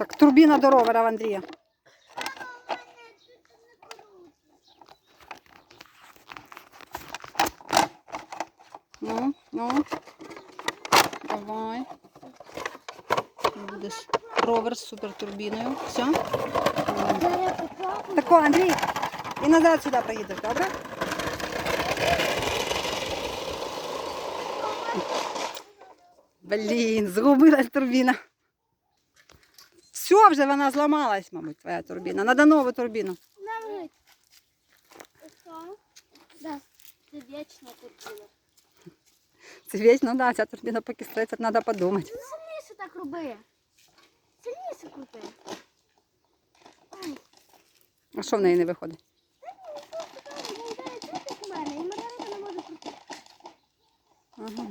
Так, турбіна до ровера в Андрія. Ну, ну. Давай. Будеш ровер з супертурбіною. Все? Тако, Андрій. І назад сюди приїдеш, добре? Блін, згубилась турбіна. Все, вже вона зламалась, мабуть, твоя турбіна. Надо нову турбіну. Навіть. Що? Да. Це вічна турбіна. Це вічно, да, ця турбіна поки стоїть, тут треба подумати. Сильніше так роби. Сильніше крути. Ай, А що в неї не виходить? виглядає так, як у мене, і Маргарита не може крутити. Ага.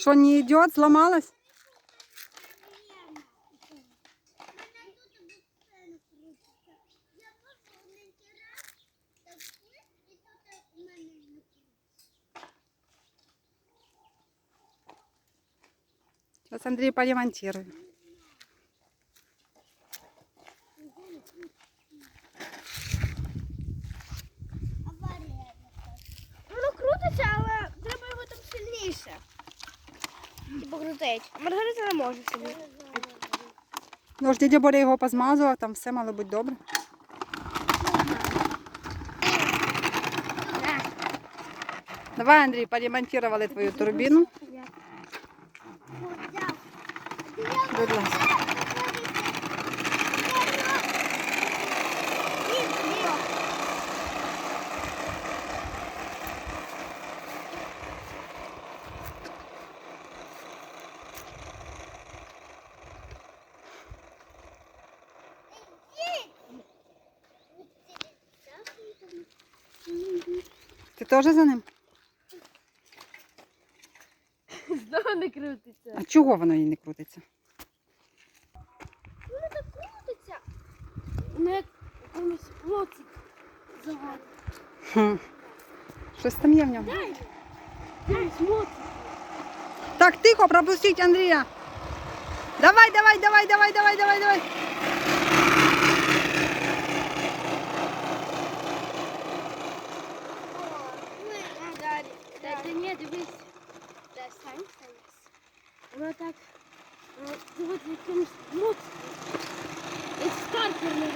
Що не йде, зламалась? Зараз Андрій поремонтує. Воно крутиться, але треба його там сильніше. Крутить. Маргарита не може собі. Ну ж дідя Боря його позмазував, там все мало бути добре. Давай, Андрій, поремонтували твою турбіну. Будь ласка. Ти теж за ним? Знову не крутиться. А чого воно їй не крутиться? Воно так крутиться. Воно як якомусь моцик заводить. Хм. Щось там є в ньому. Дай. Моцик. Так, тихо, пропустіть Андрія. Давай, давай, давай, давай, давай, давай, давай. Та ні, дивись. Та стань, стань. Воно так вот якимось моцним. І стартер не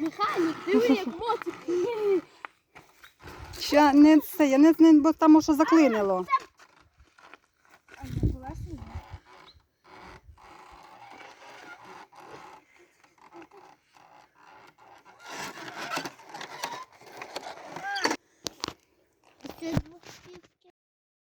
Механік, диви, як моцик. Ще не це, я не, не бо там що заклинило. А я була сильна.